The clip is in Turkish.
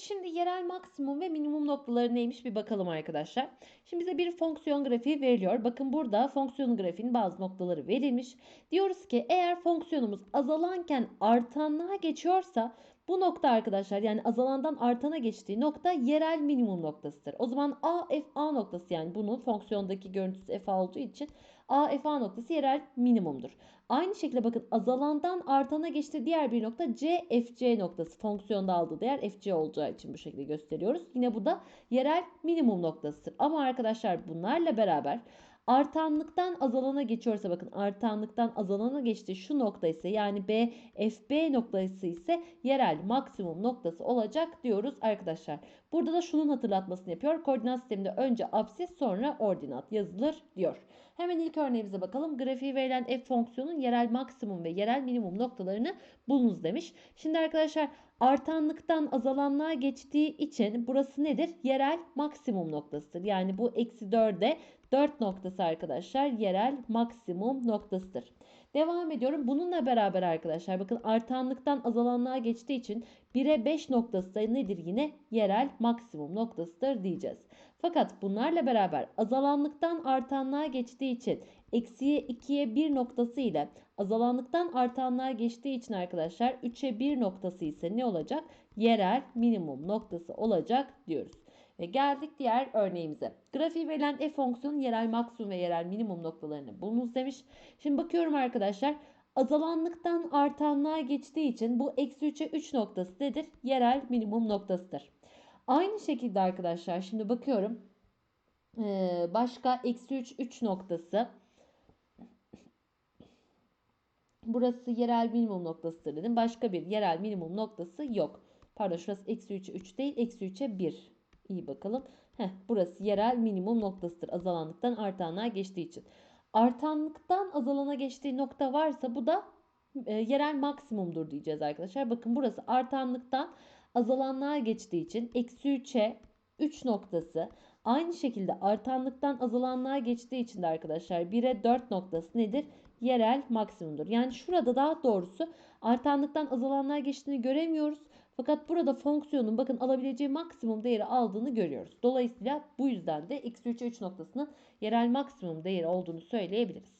Şimdi yerel maksimum ve minimum noktaları neymiş bir bakalım arkadaşlar. Şimdi bize bir fonksiyon grafiği veriliyor. Bakın burada fonksiyon grafiğinin bazı noktaları verilmiş. Diyoruz ki eğer fonksiyonumuz azalanken artanlığa geçiyorsa bu nokta arkadaşlar yani azalandan artana geçtiği nokta yerel minimum noktasıdır. O zaman A f a noktası yani bunun fonksiyondaki görüntüsü f olduğu için A f a noktası yerel minimumdur. Aynı şekilde bakın azalandan artana geçtiği diğer bir nokta C noktası. Fonksiyonda aldığı değer f olacağı için bu şekilde gösteriyoruz. Yine bu da yerel minimum noktasıdır. Ama arkadaşlar bunlarla beraber artanlıktan azalana geçiyorsa bakın artanlıktan azalana geçti şu nokta ise yani B FB noktası ise yerel maksimum noktası olacak diyoruz arkadaşlar. Burada da şunun hatırlatmasını yapıyor. Koordinat sisteminde önce absis sonra ordinat yazılır diyor. Hemen ilk örneğimize bakalım. Grafiği verilen f fonksiyonun yerel maksimum ve yerel minimum noktalarını bulunuz demiş. Şimdi arkadaşlar artanlıktan azalanlığa geçtiği için burası nedir? Yerel maksimum noktasıdır. Yani bu eksi 4'e 4 noktası arkadaşlar yerel maksimum noktasıdır. Devam ediyorum. Bununla beraber arkadaşlar bakın artanlıktan azalanlığa geçtiği için 1'e 5 noktası da nedir yine? Yerel maksimum noktasıdır diyeceğiz. Fakat bunlarla beraber azalanlıktan artanlığa geçtiği için eksiye 2'ye 1 noktası ile azalanlıktan artanlığa geçtiği için arkadaşlar 3'e 1 noktası ise ne olacak? Yerel minimum noktası olacak diyoruz. Ve geldik diğer örneğimize. Grafiği verilen f fonksiyonun yerel maksimum ve yerel minimum noktalarını bulunuz demiş. Şimdi bakıyorum arkadaşlar. Azalanlıktan artanlığa geçtiği için bu eksi 3'e 3 noktası nedir? Yerel minimum noktasıdır. Aynı şekilde arkadaşlar şimdi bakıyorum. Ee, başka eksi 3 3 noktası. Burası yerel minimum noktasıdır dedim. Başka bir yerel minimum noktası yok. Pardon şurası eksi 3'e 3 değil. Eksi 3'e 1. İyi bakalım. Heh, burası yerel minimum noktasıdır. Azalanlıktan artanlığa geçtiği için. Artanlıktan azalana geçtiği nokta varsa bu da e, yerel maksimumdur diyeceğiz arkadaşlar. Bakın burası artanlıktan azalanlığa geçtiği için eksi 3'e 3 noktası. Aynı şekilde artanlıktan azalanlığa geçtiği için de arkadaşlar 1'e 4 noktası nedir? Yerel maksimumdur. Yani şurada daha doğrusu artanlıktan azalanlığa geçtiğini göremiyoruz. Fakat burada fonksiyonun bakın alabileceği maksimum değeri aldığını görüyoruz. Dolayısıyla bu yüzden de x3'e 3 noktasının yerel maksimum değeri olduğunu söyleyebiliriz.